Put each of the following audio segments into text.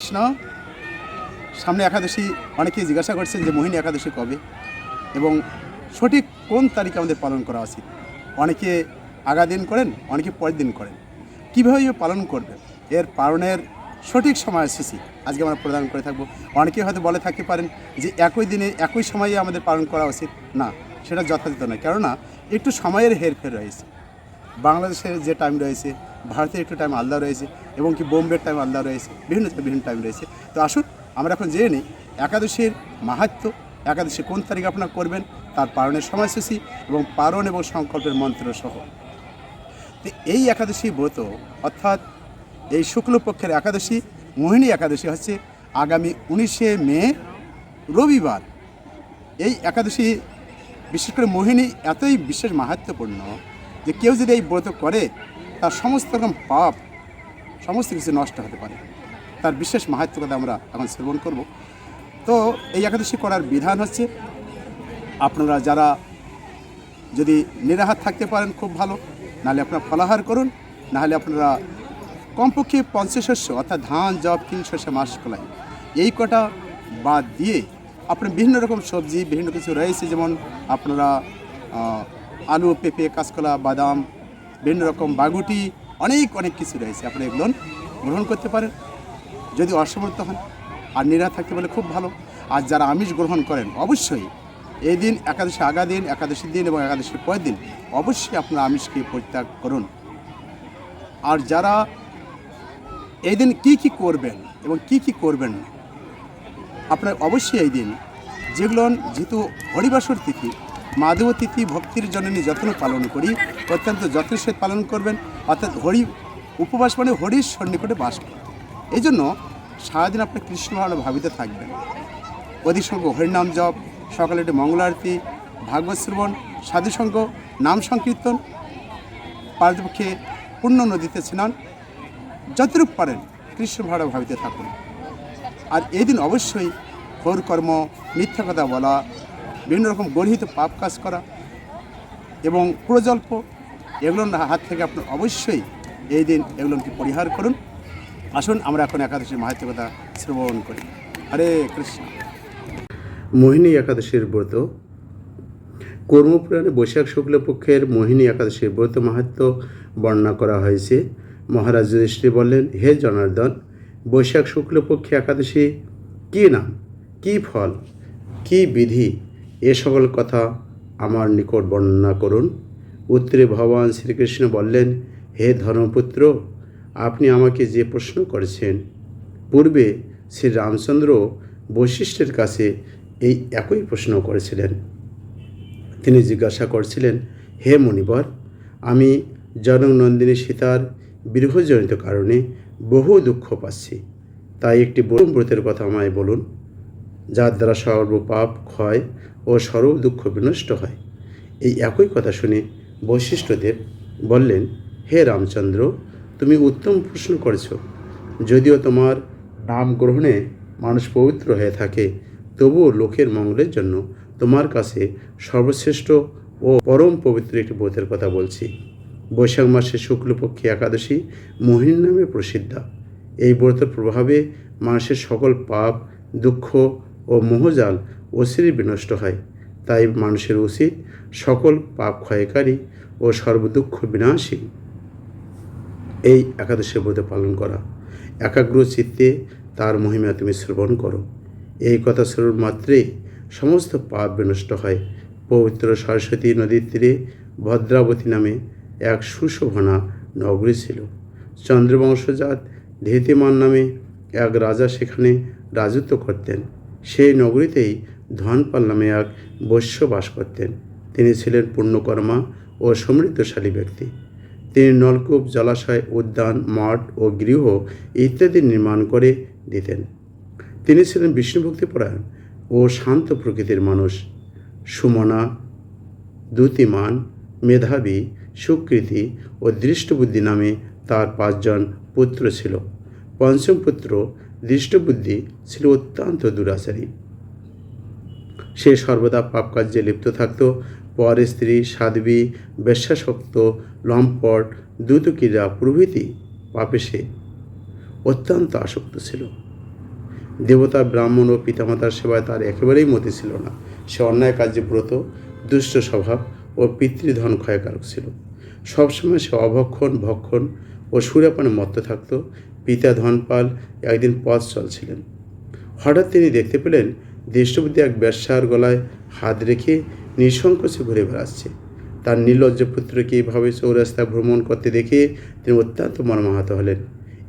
কৃষ্ণ। সামনে একাদশী, অনেকেই জিজ্ঞাসা করছেন যে মোহিনী একাদশী কবে? এবং সঠিক কোন তারিখে আমাদের পালন করা উচিত? অনেকে আগা দিন করেন, অনেকে পরের দিন করেন। কীভাবে পালন করবেন এর পালনের সঠিক সময়সূচি আজকে আমরা প্রদান করে থাকব। অনেকে হয়তো বলে থাকতে পারেন যে একই দিনে, একই সময়ে আমাদের পালন করা উচিত? না, সেটা যথাযথ নয়। কেননা, একটু সময়ের হেরফের রয়েছে। বাংলাদেশের যে টাইম রয়েছে ভারতের একটু টাইম আলাদা রয়েছে এবং কি বোম্বের টাইম আলাদা রয়েছে, বিভিন্ন বিভিন্ন টাইম রয়েছে। তো আসুন, আমরা এখন জেনে নিই একাদশীর মাহাত্ম, একাদশী কোন তারিখ আপনারা করবেন, তার পারণের সময়সূচি এবং পারণ এবং সংকল্পের মন্ত্র সহ। তো এই একাদশী ব্রত, অর্থাৎ এই শুক্লপক্ষের একাদশী, মোহিনী একাদশী হচ্ছে আগামী উনিশে মে, রবিবার। এই একাদশী, বিশেষ করে মোহিনী এতই বিশেষ মাহাত্ম্যপূর্ণ যে কেউ যদি এই ব্রত করে তার সমস্ত রকম পাপ, সমস্ত কিছু নষ্ট হতে পারে। তার বিশেষ মাহাত্ম কথা আমরা এখন শ্রবণ করব। তো এই একাদশী করার বিধান হচ্ছে, আপনারা যারা যদি নিরাহার থাকতে পারেন খুব ভালো, নাহলে আপনারা ফলাহার করুন, নাহলে আপনারা কমপক্ষে পঞ্চশস্য অর্থাৎ ধান জব কিন শস্য, মাস কলাই এই কটা বাদ দিয়ে আপনার বিভিন্ন রকম সবজি, বিভিন্ন কিছু রয়েছে, যেমন আপনারা আলু, পেঁপে, কাঁচকলা, বাদাম বিভিন্ন রকম বাগুটি, অনেক অনেক কিছু রয়েছে। আপনি এগুলো গ্রহণ করতে পারেন। যদি অসমর্থ হন আর নিরা থাকতে পারলে খুব ভালো। আর যারা আমিষ গ্রহণ করেন, অবশ্যই এই দিন, একাদশী আগা দিন, একাদশীর দিন এবং একাদশীর পরের দিন অবশ্যই আপনারা আমিষকে পরিত্যাগ করুন। আর যারা এই দিন কী কী করবেন এবং কি কি করবেন, আপনার অবশ্যই এই দিন যেগুলো যেহেতু হরিবাসর তিথি মাধব তিথি ভক্তির জননী যত্ন পালন করি অত্যন্ত যত্নের সহিত পালন করবেন, অর্থাৎ হরি উপবাস মানে হরির সন্নিকটে বাস করবেন এই জন্য সারাদিন আপনি কৃষ্ণ ভালো ভাবিতে থাকবেন। অধিক সংখ্যক হরিনাম জপ, সকালে একটু মঙ্গল আরতি, ভাগবত শ্রবণ সাধুসঙ্গ নাম সংকীর্তন পারতপক্ষে পূর্ণ নদীতে স্নান যতটুকু পারেন কৃষ্ণ ভাড়া ভাবিতে থাকুন। আর এই দিন অবশ্যই ঘোর কর্ম, মিথ্যা কথা বলা, বিভিন্ন রকম গর্হিত পাপ কাজ করা এবং প্রজল্প এগুলোর হাত থেকে আপনি অবশ্যই এই দিন এগুলোকে পরিহার করুন। আসুন, আমরা এখন একাদশীর মাহাত্ম কথা শ্রবণ করি। হরে কৃষ্ণ। মোহিনী একাদশীর ব্রত। কর্মপুরাণে বৈশাখ শুক্লপক্ষের মোহিনী একাদশীর ব্রত মাহাত্ম বর্ণনা করা হয়েছে। মহারাজ যুধিষ্ঠির বললেন, হে জনার্দন, বৈশাখ শুক্লপক্ষে একাদশী কী নাম, কি ফল, কি বিধি, এ সকল কথা আমার নিকট বর্ণনা করুন। উত্তরে ভগবান শ্রীকৃষ্ণ বললেন, হে ধর্মপুত্র, আপনি আমাকে যে প্রশ্ন করেছেন, পূর্বে শ্রী রামচন্দ্র বৈশিষ্ট্যের কাছে এই একই প্রশ্ন করেছিলেন। তিনি জিজ্ঞাসা করছিলেন, হে মণিবর আমি জননন্দিনী সীতার বিরহজনিত কারণে বহু দুঃখ পাচ্ছি। তাই একটি বড় ব্রতের কথা আমায় বলুন, যার দ্বারা সর্বপাপ ক্ষয় ও সর্ব দুঃখ বিনষ্ট হয়। এই একই কথা শুনে বৈশিষ্ট্যদেব বললেন, হে রামচন্দ্র, তুমি উত্তম প্রশ্ন করেছ। যদিও তোমার নাম গ্রহণে মানুষ পবিত্র হয়ে থাকে, তবুও লোকের মঙ্গলের জন্য তোমার কাছে সর্বশ্রেষ্ঠ ও পরম পবিত্র একটি ব্রতের কথা বলছি। বৈশাখ মাসে শুক্লপক্ষী একাদশী মোহিনী নামে প্রসিদ্ধা। এই ব্রতের প্রভাবে মানুষের সকল পাপ, দুঃখ ও মোহজাল অচিরে বিনষ্ট হয়। তাই মানুষের উচিত সকল পাপ ক্ষয়কারী ও সর্বদুঃখ বিনাশী। এই একাদশী ব্রত পালন করা। একাগ্র চিত্তে তার মহিমা তুমি শ্রবণ করো। এই কথা শ্রবণ মাত্রেই সমস্ত পাপ বিনষ্ট হয়। পবিত্র সরস্বতী নদীর তীরে ভদ্রাবতী নামে এক সুশোভনা নগরী ছিল। চন্দ্রবংশজাত ধীতিমান নামে এক রাজা সেখানে রাজত্ব করতেন। সেই নগরীতেই ধনপাল নামে এক বৈশ্য বাস করতেন। তিনি ছিলেন পূর্ণকর্মা ও সমৃদ্ধশালী ব্যক্তি। তিনি নলকূপ, জলাশয়, উদ্যান, মঠ ও গৃহ ইত্যাদি নির্মাণ করে দিতেন। তিনি ছিলেন বিষ্ণুভক্তিপরায়ণ ও শান্ত প্রকৃতির মানুষ। সুমনা, দ্যুতিমান, মেধাবী, সুকৃতি ও দৃষ্টবুদ্ধি নামে তার পাঁচজন পুত্র ছিল। পঞ্চম পুত্র দৃষ্টবুদ্ধি ছিল অত্যন্ত দুরাচারী। সে সর্বদা পাপ কার্যে লিপ্ত থাকত। পর স্ত্রী সাধ্বী বেশ্যাসক্ত, লম্পট, দ্রুতক্রীড়া প্রভৃতি পাপে সে অত্যন্ত আসক্ত ছিল। দেবতা, ব্রাহ্মণ ও পিতামাতার সেবায় তার একেবারেই মতি ছিল না। সে অন্যায় কার্যে ব্রত, দুষ্ট স্বভাব ও পিতৃধন ক্ষয়কারক ছিল। সবসময় সে অভক্ষণ, ভক্ষণ ও সুরাপানে মত্ত থাকত। পিতা ধনপাল একদিন পথ চলছিলেন হঠাৎ তিনি দেখতে পেলেন দৃষ্টবুদ্ধি এক ব্যবসার গলায় হাত রেখে নিঃসংকোচে ঘুরে বেড়াচ্ছে। তার নির্লজ্জ পুত্রকে এইভাবে চৌরাস্তায় ভ্রমণ করতে দেখে তিনি অত্যন্ত মর্মাহত হলেন।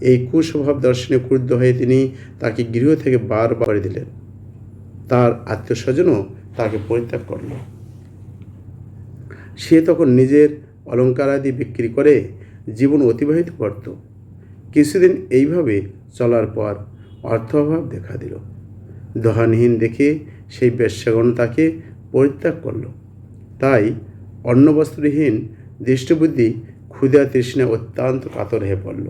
এই কুস্বভাব দর্শনে ক্রুদ্ধ হয়ে তিনি তাকে গৃহ থেকে বার করে দিলেন। তার আত্মীয় স্বজনও তাকে পরিত্যাগ করল। সে তখন নিজের অলঙ্কারাদি বিক্রি করে জীবন অতিবাহিত করত। কিছুদিন এইভাবে চলার পর অর্থ অভাব দেখা দিল। দহানহীন দেখে সেই বেশ্যাগণ তাকে পরিত্যাগ করল। তাই অন্নবস্ত্রহীন দৃষ্টবুদ্ধি ক্ষুধা তৃষ্ণা অত্যন্ত কাতর হয়ে পড়ল।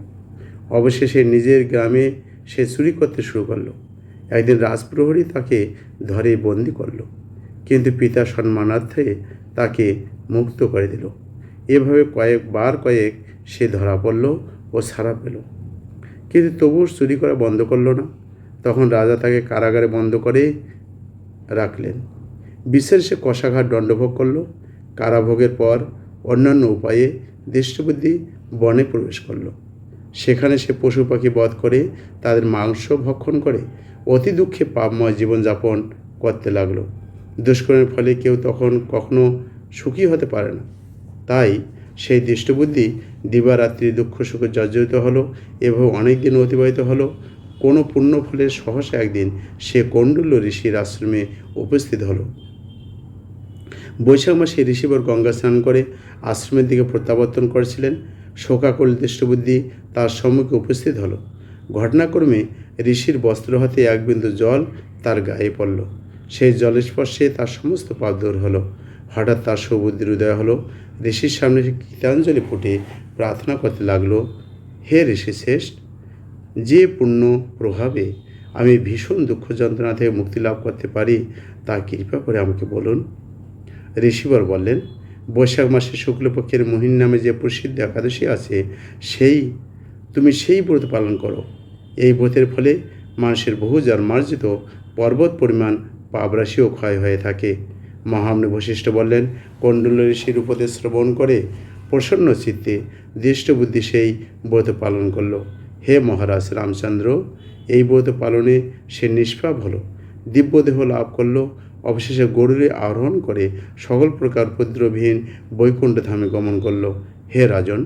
অবশেষে নিজের গ্রামে সে চুরি করতে শুরু করল। একদিন রাজপ্রহরী তাকে ধরে বন্দি করল, কিন্তু পিতা সম্মানার্থে তাকে মুক্ত করে দিল। এভাবে কয়েকবার কয়েক সে ধরা পড়ল ও ছাড়া পেল। কিন্তু তবুও চুরি করা বন্ধ করল না। তখন রাজা তাকে কারাগারে বন্ধ করে রাখলেন। বিশ্বের সে কষাঘাত দণ্ডভোগ করল। কারাভোগের পর অন্যান্য উপায়ে দৃষ্টবুদ্ধি বনে প্রবেশ করল। সেখানে সে পশু পাখি বধ করে তাদের মাংস ভক্ষণ করে অতি দুঃখে পাপময় জীবনযাপন করতে লাগল। দুষ্কর্মের ফলে কেউ তখন কখনো সুখী হতে পারে না। তাই সেই দৃষ্টবুদ্ধি দিবারাত্রি দুঃখ সুখে জর্জরিত হলো এবং অনেক দিন অতিবাহিত হলো। কোনো পুণ্য ফলে সহসা একদিন সে কণ্ডুল্য ঋষির আশ্রমে উপস্থিত হলো। বৈশাখ মাসে ঋষিবর গঙ্গা স্নান করে আশ্রমের দিকে প্রত্যাবর্তন করেছিলেন। শোকাকুল দৃষ্টবুদ্ধি তার সম্মুখে উপস্থিত হলো। ঘটনাক্রমে ঋষির বস্ত্র হাতে এক বিন্দু জল তার গায়ে পড়ল। সেই জলের স্পর্শে তার সমস্ত পাপ দূর হলো। হঠাৎ তার সৌবুদ্ধির উদয় হলো। ঋষির সামনে সে গীতাঞ্জলি ফুটে প্রার্থনা করতে লাগল, হে ঋষি শ্রেষ্ঠ যে পুণ্য প্রভাবে আমি ভীষণ দুঃখ যন্ত্রণা থেকে মুক্তি লাভ করতে পারি, তা কৃপা করে আমাকে বলুন। ঋষিবর বললেন, বৈশাখ মাসে শুক্লপক্ষের মহিন নামে যে প্রসিদ্ধ একাদশী আছে, সেই, তুমি সেই ব্রত পালন করো। এই ব্রতের ফলে মানুষের বহু জন্মার্জিত পর্বত পরিমাণ পাবরাশিও ক্ষয় হয়ে থাকে। মহামনি বশিষ্ঠ বললেন কণ্ডল ঋষির উপদেশ শ্রবণ করে প্রসন্ন চিত্তে দৃষ্টবুদ্ধি সেই ব্রত পালন করল। হে মহারাজ রামচন্দ্র, এই ব্রত পালনে সে নিষ্পাপ হলো। দিব্যদেহ লাভ করল, অবশেষে গরুরে আরোহণ করে সকল প্রকার উপদ্রবহীন বৈকুণ্ঠ ধামে গমন করল। হে রাজন,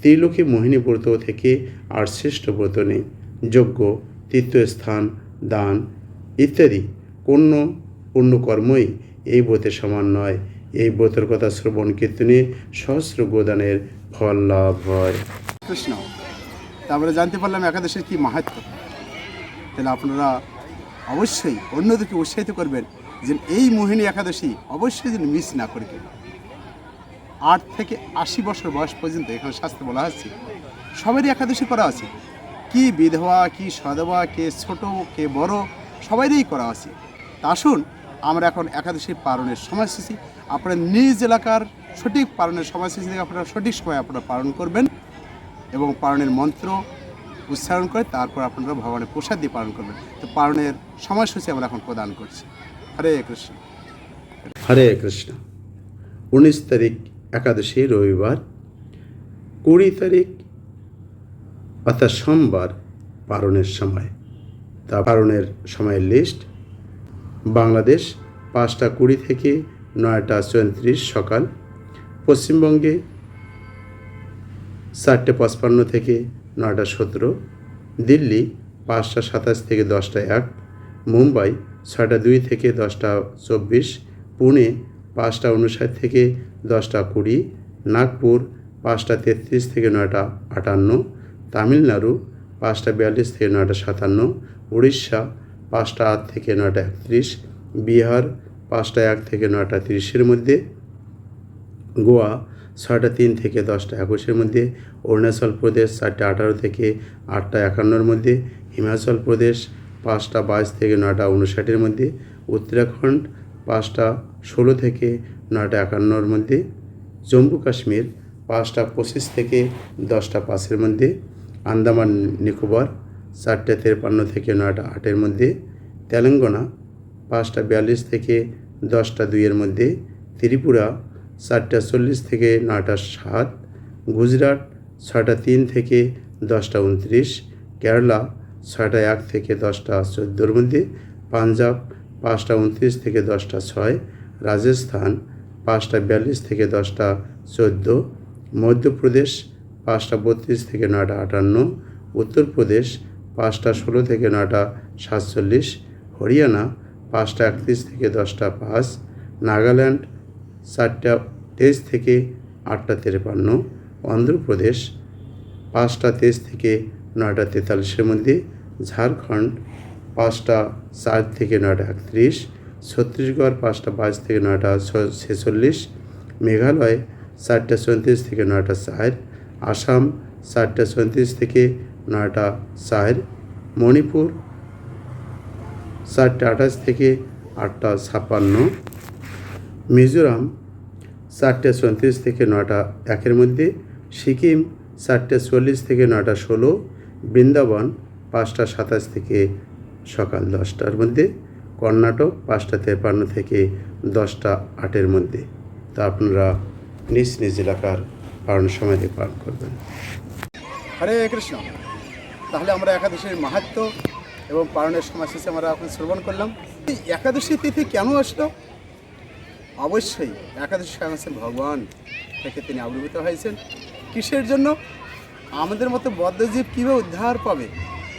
ত্রিলোকী মোহিনী ব্রত থেকে আর শ্রেষ্ঠ ব্রত নেই। যজ্ঞ, তীর্থস্থান, দান ইত্যাদি কোনো পুণ্যকর্মই এই ব্রতের সমান নয়। এই ব্রতের কথা শ্রবণ কীর্তনে সহস্র গোদানের ফল লাভ হয়। কৃষ্ণ তারপরে জানতে পারলাম একাদশীর কি মাহাত্ম তাহলে আপনারা অবশ্যই অন্যদেরকে উৎসাহিত করবেন যে এই মোহিনী একাদশী অবশ্যই যেন মিস না করে কেউ। আট থেকে আশি বছর বয়স পর্যন্ত এখানে শাস্ত্রে বলা হচ্ছে, সবারই একাদশী করা আছে। কি বিধবা, কি সধবা, কে ছোট, কে বড়, সবাইরই করা আছে। তা আসুন আমরা এখন একাদশী পালনের সময়সূচি। আপনার নিজ এলাকার সঠিক পালনের সময়সূচি থেকে আপনারা সঠিক সময় আপনারা পালন করবেন। এবং পারণের মন্ত্র উচ্চারণ করে তারপর আপনারা ভগবানের প্রসাদ দিয়ে পালন করবেন। তো পালনের সময়সূচি আমরা এখন প্রদান করছি। হরে কৃষ্ণ। হরে কৃষ্ণ। উনিশ তারিখ একাদশী রবিবার, কুড়ি তারিখ অর্থাৎ সোমবার পালনের সময়। তা পালনের সময়ের লিস্ট। বাংলাদেশ পাঁচটা কুড়ি থেকে নয়টা চৌত্রিশ সকাল। পশ্চিমবঙ্গে চারটে পঁচপান্ন থেকে নয়টা সতেরো, দিল্লি পাঁচটা সাতাশ থেকে দশটা এক, মুম্বাই ছয়টা দুই থেকে দশটা চব্বিশ, পুনে পাঁচটা উনষাট থেকে দশটা কুড়ি, নাগপুর পাঁচটা তেত্রিশ থেকে নয়টা আটান্ন, তামিলনাড়ু পাঁচটা বিয়াল্লিশ থেকে নয়টা সাতান্ন, উড়িষ্যা পাঁচটা আট থেকে নয়টা একত্রিশ, বিহার পাঁচটা এক থেকে নয়টা তিরিশের মধ্যে, গোয়া ছয়টা তিন থেকে দশটা একুশের মধ্যে, অরুণাচল প্রদেশ চারটে আঠারো থেকে আটটা একান্নর মধ্যে, হিমাচল প্রদেশ পাঁচটা বাইশ থেকে নয়টা উনষাটের মধ্যে, উত্তরাখণ্ড পাঁচটা ষোলো থেকে নয়টা একান্নর মধ্যে, জম্মু কাশ্মীর পাঁচটা পঁচিশ থেকে দশটা পাঁচের মধ্যে, আন্দামান নিকোবর চারটে তেরপান্ন থেকে নয়টা আটের মধ্যে, তেলেঙ্গানা পাঁচটা বিয়াল্লিশ থেকে দশটা দুইয়ের মধ্যে, ত্রিপুরা চারটা চল্লিশ থেকে নয়টা সাত, গুজরাট ছয়টা তিন থেকে দশটা উনত্রিশ, কেরালা ছয়টা এক থেকে দশটা চোদ্দোর মধ্যে, পাঞ্জাব পাঁচটা উনত্রিশ থেকে দশটা ছয়, রাজস্থান পাঁচটা বিয়াল্লিশ থেকে দশটা চোদ্দ, মধ্যপ্রদেশ পাঁচটা বত্রিশ থেকে নয়টা আটান্ন, উত্তরপ্রদেশ পাঁচটা ষোলো থেকে নয়টা সাতচল্লিশ, হরিয়ানা পাঁচটা একত্রিশ থেকে দশটা পাঁচ, নাগাল্যান্ড চারটা তেইশ থেকে আটটা তেরেপান্ন। অন্ধ্রপ্রদেশ পাঁচটা তেইশ থেকে নয়টা তেতাল্লিশের মধ্যে। ঝাড়খণ্ড পাঁচটা চার থেকে নয়টা একত্রিশ। ছত্তিশগড় পাঁচটা বাইশ থেকে নয়টা ছেচল্লিশ। মেঘালয় চারটা চৌত্রিশ থেকে নয়টা চার। আসাম চারটা চৌত্রিশ থেকে নয়টা চার। মণিপুর চারটা আঠাশ থেকে আটটা ছাপ্পান্ন। মিজোরাম চারটে চৌত্রিশ থেকে নটা একের মধ্যে, সিকিম চারটে চল্লিশ থেকে নটা ষোলো, বৃন্দাবন পাঁচটা সাতাশ থেকে সকাল দশটার মধ্যে, কর্ণাটক পাঁচটা তেপান্ন থেকে দশটা আটের মধ্যে। তা আপনারা নিজ নিজ এলাকার পালন সময় দিয়ে পালন করবেন। হরে কৃষ্ণ। তাহলে আমরা একাদশীর মাহাত্ম এবং পালনের সময়সূচি আমরা এখন শ্রবণ করলাম। একাদশী তিথি কেন আসলো? অবশ্যই একাদশ স্বয়ং ভগবান থেকে তিনি আবির্ভূত হয়েছেন। কিসের জন্য? আমাদের মতো বদ্ধজীব কীভাবে উদ্ধার পাবে?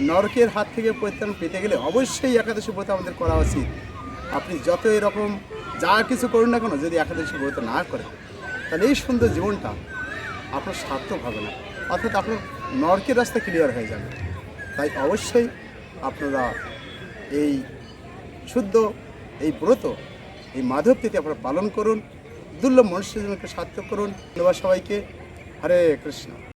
নরকের হাত থেকে পরিত্রাণ পেতে গেলে অবশ্যই একাদশী ব্রত আমাদের করা উচিত। আপনি যত এরকম যা কিছু করুন না কেন, যদি একাদশী ব্রত না করেন, তাহলে এই সুন্দর জীবনটা আপনার সার্থক হবে না। অর্থাৎ আপনার নরকের রাস্তা ক্লিয়ার হয়ে যাবে। তাই অবশ্যই আপনারা এই শুদ্ধ এই ব্রত এই মাধব তিথি আপনারা পালন করুন। দুর্লভ মনুষ্য জীবনকে সার্থক করুন। ধন্যবাদ সবাইকে। হরে কৃষ্ণ।